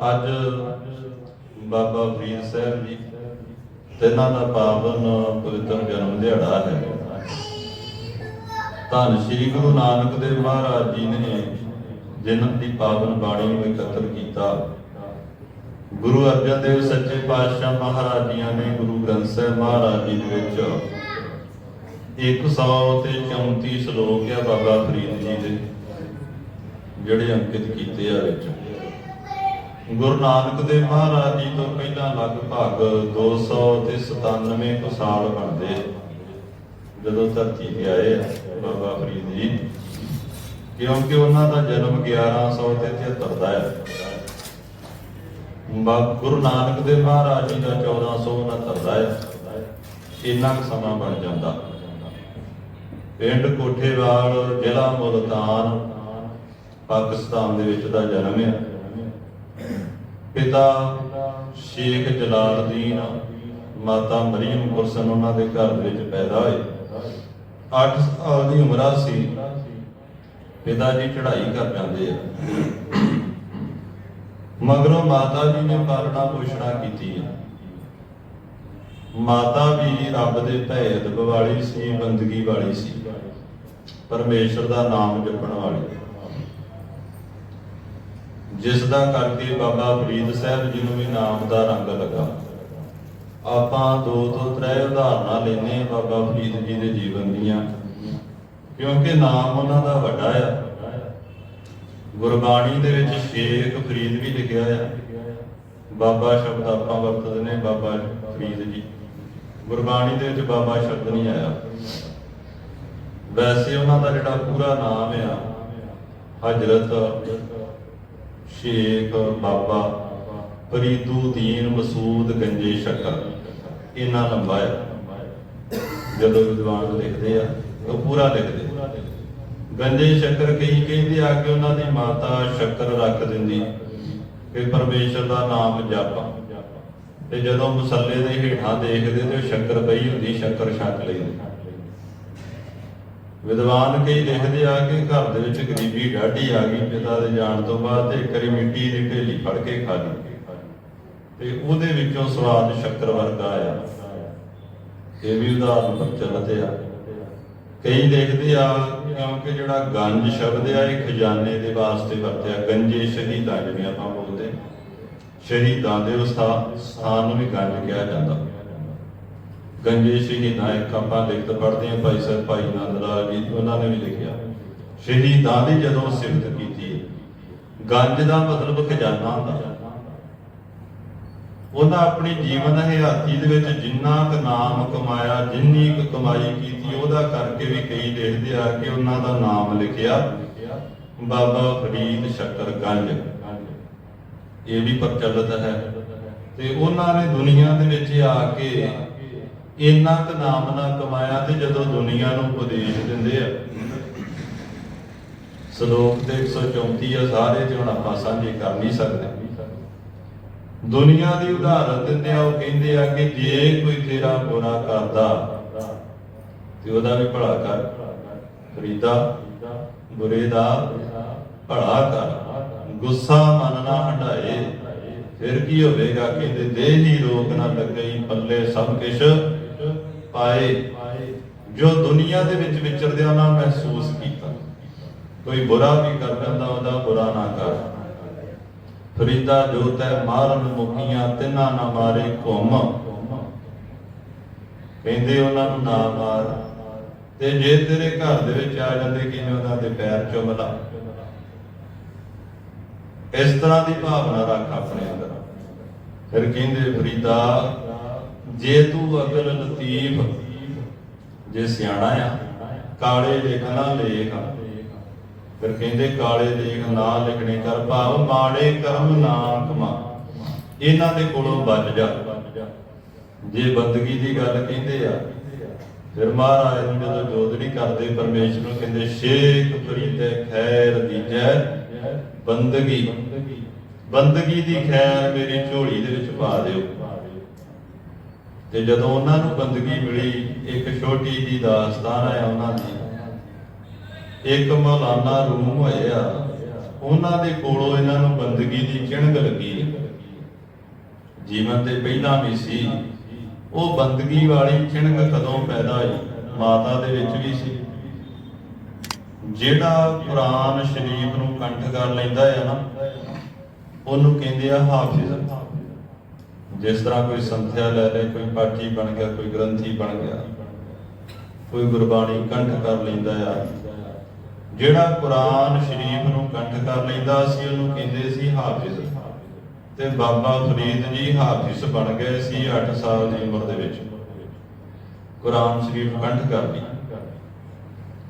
ਅੱਜ ਬਾਬਾ ਫਰੀਦ ਸਾਹਿਬ ਜੀ ਤਿੰਨਾਂ ਦਾ ਪਾਵਨ ਪਵਿੱਤਰ ਜਨਮ ਦਿਹਾੜਾ ਹੈ। ਧੰਨ ਸ੍ਰੀ ਗੁਰੂ ਨਾਨਕ ਦੇਵ ਮਹਾਰਾਜ ਜੀ ਨੇ ਜਨਮ ਦੀ ਪਾਵਨ ਬਾਣੀ ਨੂੰ ਇਕੱਤਰ ਕੀਤਾ। ਗੁਰੂ ਅਰਜਨ ਦੇਵ ਸੱਚੇ ਪਾਤਸ਼ਾਹ ਮਹਾਰਾਜ ਜੀਆਂ ਨੇ ਗੁਰੂ ਗ੍ਰੰਥ ਸਾਹਿਬ ਮਹਾਰਾਜ ਜੀ ਦੇ ਵਿੱਚ 100 ਤੇ 34 ਸ਼ਲੋਕ ਆ ਬਾਬਾ ਫਰੀਦ ਜੀ ਦੇ, ਜਿਹੜੇ ਅੰਕਿਤ ਕੀਤੇ ਆ ਵਿੱਚ। ਗੁਰੂ ਨਾਨਕ ਦੇਵ ਮਹਾਰਾਜ ਜੀ ਤੋਂ ਪਹਿਲਾਂ ਲਗਭਗ 200 ਤੇ 97 ਕੁ ਸਾਲ ਬਣਦੇ। ਜਦੋਂ ਧਰਤੀ ਤੇ ਆਏ ਆ ਬਾਬਾ ਫਰੀਦ ਜੀ, ਕਿਉਂਕਿ ਉਹਨਾਂ ਦਾ ਜਨਮ 1100 ਤੇ 73 ਦਾ ਹੈ। ਬਾ ਗੁਰੂ ਨਾਨਕ ਦੇਵ ਮਹਾਰਾਜ ਜੀ ਦਾ 1469 ਦਾ ਹੈ। ਇੰਨਾ ਕੁ ਸਮਾਂ ਬਣ ਜਾਂਦਾ। ਪਿੰਡ ਕੋਠੇਵਾਲ ਜ਼ਿਲ੍ਹਾ ਮੁਲਤਾਨ ਪਾਕਿਸਤਾਨ ਦੇ ਵਿੱਚ ਦਾ ਜਨਮ ਹੈ। ਪਿਤਾ, ਸ਼ੇਖ ਜਲਾਲਦੀਨ ਮਾਤਾ ਮਰੀਮ ਗੁਰਸਨ ਉਹਨਾਂ ਦੇ ਘਰ ਦੇ ਵਿੱਚ ਪੈਦਾ ਹੋਏ। 8 ਸਾਲ ਦੀ ਉਮਰ ਸੀ। ਪਿਤਾ ਜੀ ਚੜ੍ਹਾਈ ਕਰ ਜਾਂਦੇ ਆ। ਮਗਰੋਂ ਮਾਤਾ ਜੀ ਨੇ ਪਾਲਣਾ ਪੋਸ਼ਣਾ ਕੀਤੀ ਹੈ ਮਾਤਾ ਵੀ ਰੱਬ ਦੇ ਭੇਦ ਵਾਲੀ ਸੀ, ਬੰਦਗੀ ਵਾਲੀ ਸੀ। ਪਰਮੇਸ਼ਰ ਦਾ ਨਾਮ ਜਪਣ ਵਾਲੀ। ਜਿਸ ਦਾ ਕਰਕੇ ਬਾਬਾ ਫਰੀਦ ਸਾਹਿਬ ਜੀ ਨੂੰ ਵੀ ਨਾਮ ਦਾ ਰੰਗ ਲੱਗਾ। ਆਪਾਂ ਦੋ ਤੋਂ ਤਰੇ ਉਦਾਹਰਨਾਂ ਲੈਨੇ ਬਾਬਾ ਫਰੀਦ ਜੀ ਦੇ ਜੀਵਨ ਦੀਆਂ। ਕਿਉਂਕਿ ਨਾਮ ਉਹਨਾਂ ਦਾ ਵੱਡਾ ਆ। ਗੁਰਬਾਣੀ ਦੇ ਵਿੱਚ ਸ਼ੇਖ ਫਰੀਦ ਵੀ ਲਿਖਿਆ ਆ। ਬਾਬਾ ਸ਼ਬਦ ਆਪਾਂ ਵਰਤਦੇ ਨੇ, ਬਾਬਾ ਫਰੀਦ ਜੀ। ਗੁਰਬਾਣੀ ਦੇ ਵਿੱਚ ਬਾਬਾ ਸ਼ਬਦ ਨਹੀਂ ਆਇਆ। ਵੈਸੇ ਉਹਨਾਂ ਦਾ ਜਿਹੜਾ ਪੂਰਾ ਨਾਮ ਆ, ਹਜ਼ਰਤ ਸ਼ੇਖ ਬਾਬਾ ਫਰੀਦੂਦੀਨ ਮਸੂਦ ਗੰਜੇ ਸ਼ਕਰ। ਇੰਨਾ ਲੰਬਾ ਹੈ ਜਦੋਂ ਵਿਦਵਾਨ ਲਿਖਦੇ ਆ, ਉਹ ਪੂਰਾ ਲਿਖਦੇ ਗੰਜੇ ਸ਼ੱਕਰ ਕਈ ਕਹਿੰਦੇ ਆ ਕਿ ਉਹਨਾਂ ਦੀ ਮਾਤਾ ਸ਼ਕਰ ਰੱਖ ਦਿੰਦੀ। ਕਿ ਪਰਮੇਸ਼ਰ ਦਾ ਨਾਮ ਜਪ। ਤੇ ਜਦੋਂ ਮੁਸੱਲੇ ਦੇ ਹੇਠਾਂ ਦੇਖਦੇ ਤੇ ਸ਼ੱਕਰ ਪਈ ਹੁੰਦੀ, ਸ਼ੱਕਰ ਛਕ ਲੈਂਦੇ। ਵਿਦਵਾਨ ਕਈ ਲਿਖਦੇ ਆ ਕਿ ਘਰ ਦੇ ਵਿੱਚ ਗਰੀਬੀ ਡਾਢੀ ਆ ਗਈ, ਪਿਤਾ ਦੇ ਜਾਣ ਤੋਂ ਬਾਅਦ ਤੇ ਇੱਕ ਮਿੱਟੀ ਦੀ ਢੇਲੀ ਫੜ ਕੇ ਖਾ ਲਈ। ਤੇ ਉਹਦੇ ਵਿੱਚੋਂ ਸਵਾਦ ਸ਼ੱਕਰ ਵਰਗਾ ਆਇਆ। ਇਹ ਵੀ ਉਦਾਹਰਨ ਪ੍ਰਚਲਿਤ ਆ। ਕਈ ਲਿਖਦੇ ਆ ਕਿਉਂਕਿ ਜਿਹੜਾ ਗੰਜ ਸ਼ਬਦ ਆ, ਇਹ ਖਜ਼ਾਨੇ ਦੇ ਵਾਸਤੇ ਵਰਤਿਆ, ਗੰਜੇ ਸ਼ਹੀਦਾਂ ਜਿਵੇਂ ਆਪਾਂ ਬੋਲਦੇ ਸ਼ਹੀਦਾਂ ਦੇ ਸਥਾਨ ਨੂੰ ਵੀ ਗੰਜ ਕਿਹਾ ਜਾਂਦਾ। ਗੰਜੇ ਸ਼ਹੀਦਾਂ ਇੱਕ ਆਪਾਂ ਲਿਖਤ ਪੜ੍ਹਦੇ ਹਾਂ, ਭਾਈ ਸਾਹਿਬ, ਭਾਈ ਨੰਦ ਲਾਲ ਜੀ, ਉਹਨਾਂ ਨੇ ਵੀ ਲਿਖਿਆ। ਸ਼ਹੀਦਾਂ ਦੀ ਜਦੋਂ ਸਿਫਤ ਕੀਤੀ ਗੰਜ ਦਾ ਮਤਲਬ ਖਜ਼ਾਨਾ ਹੁੰਦਾ। ਉਹਨਾਂ ਆਪਣੀ ਜੀਵਨ ਹਯਾਤੀ ਦੇ ਵਿੱਚ ਜਿੰਨਾ ਕੁ ਨਾਮ ਕਮਾਇਆ, ਜਿੰਨੀ ਕੁ ਕਮਾਈ ਕੀਤੀ, ਉਹਦਾ ਕਰਕੇ ਵੀ ਕਈ ਲਿਖਦੇ ਆ ਕਿ ਉਹਨਾਂ ਦਾ ਨਾਮ ਲਿਖਿਆ, ਬਾਬਾ ਫਰੀਦ ਸ਼ੱਕਰ ਗੰਜ। ਇਹ ਵੀ ਪ੍ਰਚਲਿਤ ਹੈ। ਤੇ ਉਹਨਾਂ ਨੇ ਦੁਨੀਆ ਦੇ ਵਿੱਚ ਆ ਕੇ ਇੰਨਾ ਕ ਨਾਮ ਨਾ ਕਮਾਇਆ ਤੇ ਜਦੋਂ ਦੁਨੀਆ ਨੂੰ ਉਪਦੇਸ਼ ਦਿੰਦੇ ਆ। ਸ਼ਲੋਕ ਤੇ 134 ਆ, ਸਾਰੇ ਤੇ ਹੁਣ ਆਪਾਂ ਸਾਂਝੇ ਕਰ ਨਹੀਂ ਸਕਦੇ। ਦੁਨੀਆ ਦੀ ਉਦਾਹਰਨ ਦਿੰਦੇ ਆ ਉਹ ਕਹਿੰਦੇ ਆ ਕਿ ਜੇ ਕੋਈ ਤੇਰਾ ਬੁਰਾ ਕਰਦਾ, ਤੇ ਉਹਦਾ ਵੀ ਭਲਾ ਕਰ। ਫਰੀਦਾ ਬੁਰੇ ਦਾ ਭਲਾ ਕਰ। ਗੁੱਸਾ ਮਨ ਨਾ ਹਟਾਏ ਫਿਰ ਕੀ ਹੋਵੇਗਾ? ਕਹਿੰਦੇ ਦੇਹ ਹੀ ਰੋਕ ਨਾ ਲੱਗਈ ਪੱਲੇ ਸਭ ਕਿਛ ਪਾਏ ਜੋ ਦੁਨੀਆ ਦੇ ਵਿੱਚ ਵਿਚਰਦਿਆਂ ਨਾ ਮਹਿਸੂਸ ਕੀਤਾ। ਕੋਈ ਬੁਰਾ ਵੀ ਕਰ ਲੈਂਦਾ ਉਹਦਾ ਬੁਰਾ ਨਾ ਕਰ। ਫਰੀਦਾ ਜੋ ਤੈ ਮਾਰਨ ਮੁਖੀਆਂ ਤਿੰਨਾ ਨਾ ਮਾਰੇ ਘੁੰਮ। ਕਹਿੰਦੇ ਉਹਨਾਂ ਨੂੰ ਨਾ ਮਾਰ। ਤੇ ਜੇ ਤੇਰੇ ਘਰ ਦੇ ਵਿੱਚ ਆ ਜਾਂਦੇ, ਕਿਵੇਂ ਉਹਨਾਂ ਦੇ ਪੈਰ ਚੁੰਮ ਲਾ ਇਸ ਤਰ੍ਹਾਂ ਦੀ ਭਾਵਨਾ ਰੱਖ ਆਪਣੇ ਅੰਦਰ। ਫਿਰ ਕਹਿੰਦੇ, ਫਰੀਦਾ ਜੇ ਤੂੰ ਅਕਲ ਲਤੀਫ, ਜੇ ਸਿਆਣਾ ਆ, ਕਾਲੇ ਲਿਖਣਾ ਲੇਖ। ਫਿਰ ਕਹਿੰਦੇ ਕਾਲੇ ਲੇਖ ਨਾ ਲਿਖਣੇ ਕਰ ਭਾਵ ਮਾੜੇ ਕਰਮ ਨਾ ਕਮਾ। ਇਹਨਾਂ ਦੇ ਕੋਲੋਂ ਬਚ ਜਾ। ਜੇ ਬੰਦਗੀ ਦੀ ਗੱਲ ਕਹਿੰਦੇ ਆ, ਫਿਰ ਮਹਾਰਾਜ ਨੂੰ ਜਦੋਂ ਜੋਦੜੀ ਕਰਦੇ, ਪਰਮੇਸ਼ਰ ਨੂੰ ਕਹਿੰਦੇ, ਸ਼ੇਖ ਫਰੀਦੇ ਖੈਰ ਦੀਜੈ, ਬੰਦਗੀ। ਬੰਦਗੀ ਦੀ ਖੈਰ ਮੇਰੀ ਝੋਲੀ ਦੇ ਵਿੱਚ ਪਾ ਦਿਓ। ਤੇ ਜਦੋਂ ਉਹਨਾਂ ਨੂੰ ਬੰਦਗੀ ਮਿਲੀ, ਇੱਕ ਛੋਟੀ ਜੀ ਦਾਸਤਾਨ ਹੈ ਉਹਨਾਂ ਦੀ। ਇੱਕ ਮੌਲਾਨਾ ਰੂਮ ਹੋਇਆ। ਉਹਨਾਂ ਦੇ ਕੋਲੋਂ ਇਹਨਾਂ ਨੂੰ ਬੰਦਗੀ ਦੀ ਚਿਣਗ ਲੱਗੀ। ਜੀਵਨ ਦੇ ਪਹਿਲਾਂ ਵੀ ਸੀ। ਉਹ ਬੰਦਗੀ ਵਾਲੀ ਚਿਣਗ ਕਦੋਂ ਪੈਦਾ ਹੋਈ? ਮਾਤਾ ਦੇ ਵਿੱਚ ਵੀ ਸੀ। ਜਿਹੜਾ ਕੁਰਾਨ ਸ਼ਰੀਫ ਨੂੰ ਕੰਠ ਕਰ ਲੈਂਦਾ ਹੈ ਨਾ, ਉਹਨੂੰ ਕਹਿੰਦੇ ਆ ਹਾਫਿਜ਼। ਜਿਸ ਤਰ੍ਹਾਂ ਕੋਈ ਸੰਥਿਆ ਲੈ ਲੈ, ਕੋਈ ਪਾਠੀ ਬਣ ਗਿਆ, ਕੋਈ ਗ੍ਰੰਥੀ ਬਣ ਗਿਆ, ਕੋਈ ਗੁਰਬਾਣੀ ਕੰਠ ਕਰ ਲੈਂਦਾ ਆ। ਜਿਹੜਾ ਕੁਰਾਨ ਸ਼ਰੀਫ ਨੂੰ ਕੰਠ ਕਰ ਲੈਂਦਾ ਸੀ ਉਹਨੂੰ ਕਹਿੰਦੇ ਸੀ ਹਾਫਿਜ਼। ਤੇ ਬਾਬਾ ਫਰੀਦ ਜੀ ਹਾਫਿਜ਼ ਬਣ ਗਏ ਸੀ 8 ਸਾਲ ਦੀ ਉਮਰ ਦੇ ਵਿੱਚ। ਕੁਰਾਨ ਸ਼ਰੀਫ ਕੰਠ ਕਰ ਲਈ।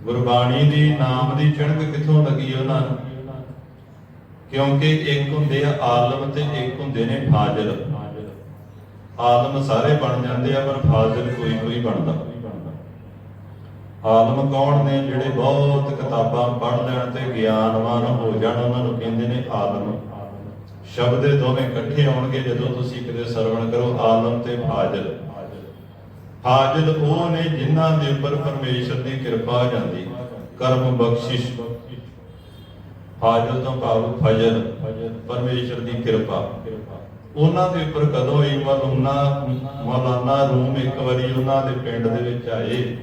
ਗੁਰਬਾਣੀ ਦੀ ਨਾਮ ਦੀ ਚਿਣਕ ਕਿੱਥੋਂ ਲੱਗੀ ਉਹਨਾਂ ਨੂੰ? ਕਿਉਂਕਿ ਇੱਕ ਹੁੰਦੇ ਆ ਆਲਮ ਤੇ ਇੱਕ ਹੁੰਦੇ ਨੇ ਫਾਜ਼ਿਲ। ਆਲਮ ਸਾਰੇ ਬਣ ਜਾਂਦੇ ਆ, ਪਰ ਫਾਜ਼ਿਲ ਕੋਈ ਕੋਈ ਬਣਦਾ। ਆਲਮ ਕੌਣ ਨੇ ਜਿਹੜੇ ਬਹੁਤ ਕਿਤਾਬਾਂ ਪੜ੍ਹ ਲੈਣ ਤੇ ਗਿਆਨਵਾਨ ਹੋ ਜਾਣ, ਉਹਨਾਂ ਨੂੰ ਕਹਿੰਦੇ ਨੇ ਆਲਮ ਸ਼ਬਦ ਦੇ ਦੋਵੇਂ ਇਕੱਠੇ ਆਉਣਗੇ ਜਦੋਂ ਤੁਸੀਂ ਕਿਤੇ ਸਰਵਣ ਕਰੋ ਆਲਮ ਤੇ ਫਾਜ਼ਿਲ। ਫਾਜ਼ਿਲ ਉਹ ਨੇ ਜਿਨ੍ਹਾਂ ਦੇ ਉੱਪਰ ਪਰਮੇਸ਼ਰ ਦੀ ਕਿਰਪਾ ਹੋ ਜਾਂਦੀ, ਕਰਮ ਬਖਸ਼ਿਸ਼। ਫਾਜ਼ਿਲ ਤੋਂ ਭਾਵ ਫਜਲ, ਪਰਮੇਸ਼ਰ ਦੀ ਕਿਰਪਾ। ਉਹਨਾਂ ਦੇ ਉੱਪਰ ਕਦੋਂ ਹੋਈ ਮਲੂਨਾ, ਮੌਲਾਨਾ ਰੂਮ ਇੱਕ ਵਾਰੀ ਉਹਨਾਂ ਦੇ ਪਿੰਡ ਦੇ ਵਿੱਚ ਆਏ।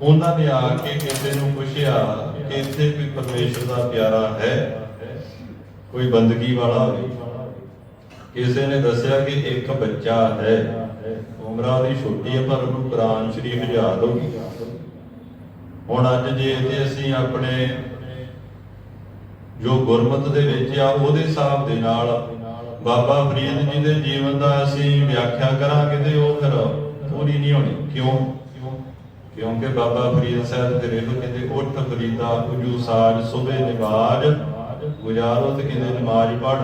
ਉਹਨਾਂ ਨੇ ਆ ਕੇ ਕਿਸੇ ਨੂੰ ਪੁੱਛਿਆ ਕਿ ਇੱਥੇ ਕੋਈ ਪਰਮੇਸ਼ਰ ਦਾ ਪਿਆਰਾ ਹੈ, ਕੋਈ ਬੰਦਗੀ ਵਾਲਾ? ਹੋਵੇ ਕਿਸੇ ਨੇ ਦੱਸਿਆ ਕਿ ਇੱਕ ਬੱਚਾ ਹੈ। ਉਮਰਾਂ ਦੀ ਛੋਟੀ ਹੈ, ਪਰ ਉਹਨੂੰ ਕੁਰਾਨ ਸ਼ਰੀਫ ਯਾਦ ਹੋ ਗਈ। ਹੁਣ ਅੱਜ ਜੇ ਤੇ ਅਸੀਂ ਆਪਣੇ ਜੋ ਗੁਰਮਤ ਦੇ ਵਿੱਚ ਆ, ਉਹਦੇ ਹਿਸਾਬ ਦੇ ਨਾਲ ਬਾਬਾ ਫਰੀਦ ਜੀ ਦੇ ਜੀਵਨ ਦਾ ਅਸੀਂ ਵਿਆਖਿਆ ਕਰਾਂਗੇ ਤੇ ਉਹ ਫਿਰ ਪੂਰੀ ਨਹੀਂ ਹੋਣੀ। ਕਿਉਂ? ਕਿਉਂਕਿ ਬਾਬਾ ਫਰੀਦ ਸਾਹਿਬ ਦੇ ਰੇਲੋ ਕਹਿੰਦੇ, ਉੱਠ ਫਰੀਦਾ, ਉਜੂ ਸਾਜ, ਸੁਬੇ ਨਿਵਾਜ, ਗੁਜ਼ਾਰੋ ਤੇ ਕਹਿੰਦੇ ਨਮਾਜ਼ ਪੜ੍ਹ।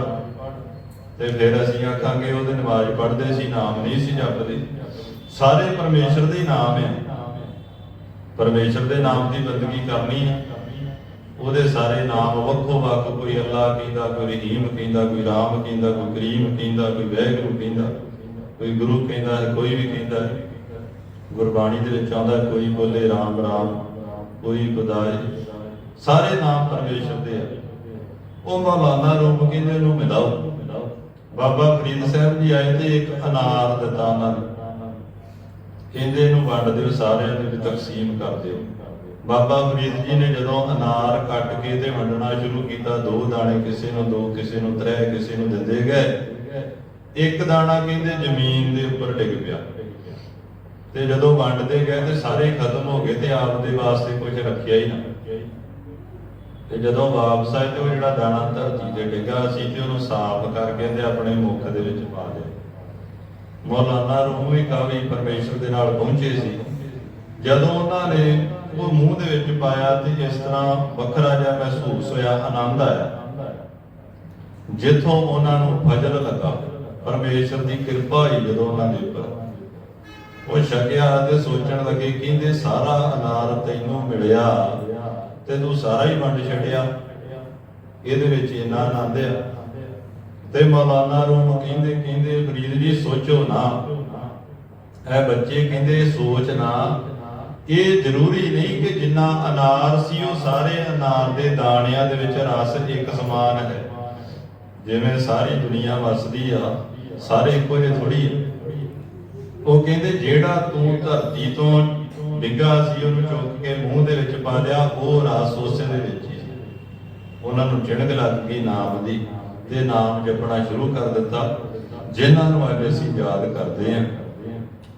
ਤੇ ਫਿਰ ਅਸੀਂ ਆਖਾਂਗੇ, ਉਹਦੇ ਨਮਾਜ਼ ਪੜ੍ਹਦੇ ਸੀ, ਨਾਮ ਨਹੀਂ ਸੀ ਜਪਦੇ। ਸਾਰੇ ਪਰਮੇਸ਼ਰ ਦੇ ਨਾਮ ਹੈ। ਪਰਮੇਸ਼ਰ ਦੇ ਨਾਮ ਦੀ ਬੰਦਗੀ ਕਰਨੀ ਹੈ। ਉਹਦੇ ਸਾਰੇ ਨਾਮ ਵੱਖੋ ਵੱਖ, ਕੋਈ ਅੱਲਾ ਕਹਿੰਦਾ, ਕੋਈ ਰਹੀਮ ਕਹਿੰਦਾ, ਕੋਈ ਰਾਮ ਕਹਿੰਦਾ, ਕੋਈ ਕਰੀਮ ਕਹਿੰਦਾ, ਕੋਈ ਵੈਗਰੂ ਕਹਿੰਦਾ, ਕੋਈ ਗੁਰੂ ਕਹਿੰਦਾ, ਕੋਈ ਵੀ ਕਹਿੰਦਾ। ਗੁਰਬਾਣੀ ਦੇ ਵਿੱਚ ਆਉਂਦਾ, ਕੋਈ ਬੋਲੇ ਰਾਮ ਰਾਮ, ਕੋਈ ਖੁਦਾਏ। ਸਾਰੇ ਨਾਮ ਪਰਮੇਸ਼ਰ ਦੇ ਆ। ਉਹ ਮੌਲਾਨਾ ਰੂਪ ਕਹਿੰਦੇ ਨੂੰ ਮਿਲਾਓ। ਬਾਬਾ ਫਰੀਦ ਸਾਹਿਬ ਜੀ ਆਏ ਤੇ ਇੱਕ ਅਨਾਰ ਦਿੱਤਾ ਉਹਨਾਂ ਨੂੰ। ਕਹਿੰਦੇ, ਇਹਨੂੰ ਵੰਡ ਦਿਓ, ਸਾਰਿਆਂ ਨੂੰ ਤਕਸੀਮ ਕਰ ਦਿਓ। ਬਾਬਾ ਫਰੀਦ ਜੀ ਨੇ ਜਦੋਂ ਅਨਾਰ ਕੱਟ ਕੇ ਤੇ ਵੰਡਣਾ ਸ਼ੁਰੂ ਕੀਤਾ, ਦੋ ਦਾਣੇ ਕਿਸੇ ਨੂੰ ਦੋ, ਕਿਸੇ ਨੂੰ ਤਰੇ, ਕਿਸੇ ਨੂੰ ਦਿੰਦੇ ਗਏ। ਇੱਕ ਦਾਣਾ ਕਹਿੰਦੇ ਜ਼ਮੀਨ ਦੇ ਉੱਪਰ ਡਿੱਗ ਪਿਆ। ਤੇ ਜਦੋਂ ਵੰਡਦੇ ਗਏ ਤੇ ਸਾਰੇ ਖਤਮ ਹੋ ਗਏ ਤੇ ਆਪ ਦੇ ਵਾਸਤੇ ਕੁਝ ਰੱਖਿਆ ਹੀ ਨਾ। ਤੇ ਜਦੋਂ ਵਾਪਸ ਆਏ ਤੇ ਉਹ ਜਿਹੜਾ ਦਾਣਾ ਧਰਤੀ ਤੇ ਡਿੱਗਾ ਸੀ ਤੇ ਉਹਨੂੰ ਸਾਫ਼ ਕਰਕੇ ਤੇ ਆਪਣੇ ਮੁੱਖ ਦੇ ਵਿੱਚ ਪਾ ਲਿਆ ਮੌਲਾਨਾ ਰੂਮ ਵੀ ਕਾਵੀ ਪਰਮੇਸ਼ਰ ਦੇ ਨਾਲ ਪਹੁੰਚੇ ਸੀ। ਜਦੋਂ ਉਹਨਾਂ ਨੇ ਉਹ ਮੂੰਹ ਦੇ ਵਿੱਚ ਪਾਇਆ ਤੇ ਇਸ ਤਰ੍ਹਾਂ ਵੱਖਰਾ ਜਿਹਾ ਮਹਿਸੂਸ ਹੋਇਆ, ਆਨੰਦ ਆਇਆ। ਜਿੱਥੋਂ ਉਹਨਾਂ ਨੂੰ ਫਜਲ ਲੱਗਾ, ਪਰਮੇਸ਼ਰ ਦੀ ਕਿਰਪਾ ਹੋਈ ਜਦੋਂ ਉਹਨਾਂ ਦੇ ਉੱਪਰ। ਉਹ ਛਕਿਆ ਤੇ ਸੋਚਣ ਲੱਗੇ, ਕਹਿੰਦੇ, ਸਾਰਾ ਅਨਾਰ ਤੈਨੂੰ ਮਿਲਿਆ ਤੇ ਤੂੰ ਸਾਰਾ ਹੀ ਵੰਡ ਛੱਡਿਆ। ਇਹਦੇ ਵਿੱਚ ਇੰਨਾ ਆਨੰਦ ਆ। ਤੇ ਮੌਲਾਨਾ ਨੂੰ ਕਹਿੰਦੇ ਕਹਿੰਦੇ, ਫਰੀਦ ਜੀ, ਸੋਚੋ ਨਾ। ਇਹ ਬੱਚੇ ਕਹਿੰਦੇ, ਸੋਚ ਨਾ। ਇਹ ਜ਼ਰੂਰੀ ਨਹੀਂ ਕਿ ਜਿੰਨਾ ਅਨਾਰ ਸੀ ਉਹ ਸਾਰੇ ਅਨਾਰ ਦੇ ਦਾਣਿਆਂ ਦੇ ਵਿੱਚ ਰਸ ਇੱਕ ਸਮਾਨ ਹੈ। ਜਿਵੇਂ ਸਾਰੀ ਦੁਨੀਆ ਵਸਦੀ ਆ, ਸਾਰੇ ਇੱਕੋ ਜਿਹੇ ਥੋੜੀ ਉਹ ਕਹਿੰਦੇ ਜਿਹੜਾ ਤੂੰ ਧਰਤੀ ਤੋਂ ਡਿੱਗਾ ਸੀ, ਉਹਨੂੰ ਚੁੱਕ ਕੇ ਮੂੰਹ ਦੇ ਵਿੱਚ ਪਾ ਲਿਆ, ਉਹ ਰਸ ਉਸੇ ਦੇ ਵਿੱਚ ਹੀ ਸੀ। ਉਹਨਾਂ ਨੂੰ ਚਿਣਗ ਲੱਗ ਗਈ ਨਾਮ ਦੀ ਤੇ ਨਾਮ ਜਪਣਾ ਸ਼ੁਰੂ ਕਰ ਦਿੱਤਾ। ਜਿਨ੍ਹਾਂ ਨੂੰ ਅੱਜ ਅਸੀਂ ਯਾਦ ਕਰਦੇ ਹਾਂ।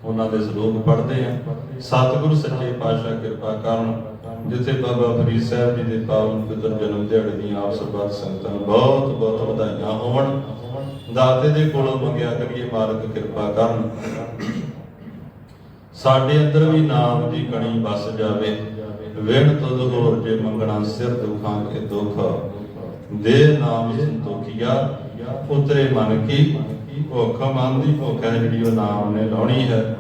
ਉਹਨਾਂ ਦੇ ਸ਼ਲੋਕ ਪੜ੍ਹਦੇ ਹਾਂ ਸਤਿਗੁਰੂ ਸੱਚੇ ਪਾਤਸ਼ਾਹ ਕਿਰਪਾ ਕਰਨ, ਜਿੱਥੇ ਬਾਬਾ ਫਰੀਦ ਸਾਹਿਬ ਜੀ ਦੇ ਪਾਵਨ ਪਵਿੱਤਰ ਜਨਮ ਦਿਹਾੜੇ ਦੀਆਂ ਆਪ ਸਰਬੱਤ ਸੰਗਤਾਂ ਨੂੰ ਬਹੁਤ ਬਹੁਤ ਵਧਾਈਆਂ ਹੋਵਣ ਦਾਤੇ ਦੇ ਕੋਲੋਂ ਮੰਗਿਆ ਕਰੀਏ ਮਾਲਕ ਕਿਰਪਾ ਕਰਨ। ਸਾਡੇ ਅੰਦਰ ਵੀ ਨਾਮ ਦੀ ਕਣੀ ਵਸ ਜਾਵੇ। ਵਿਣ ਤੁਧ ਹੋਰ ਜੇ ਮੰਗਣਾ ਸਿਰ ਦੁਖਾਂ ਕੇ ਦੁਖ। ਦੇ ਨਾਮ ਸੰਤੋਖੀਆ, ਉਤਰੇ ਮਨ ਕੀ ਭੁੱਖ ਮਨ ਦੀ ਭੁੱਖ ਹੈ ਜਿਹੜੀ ਉਹ ਨਾਮ ਨੇ ਲਾਉਣੀ ਹੈ।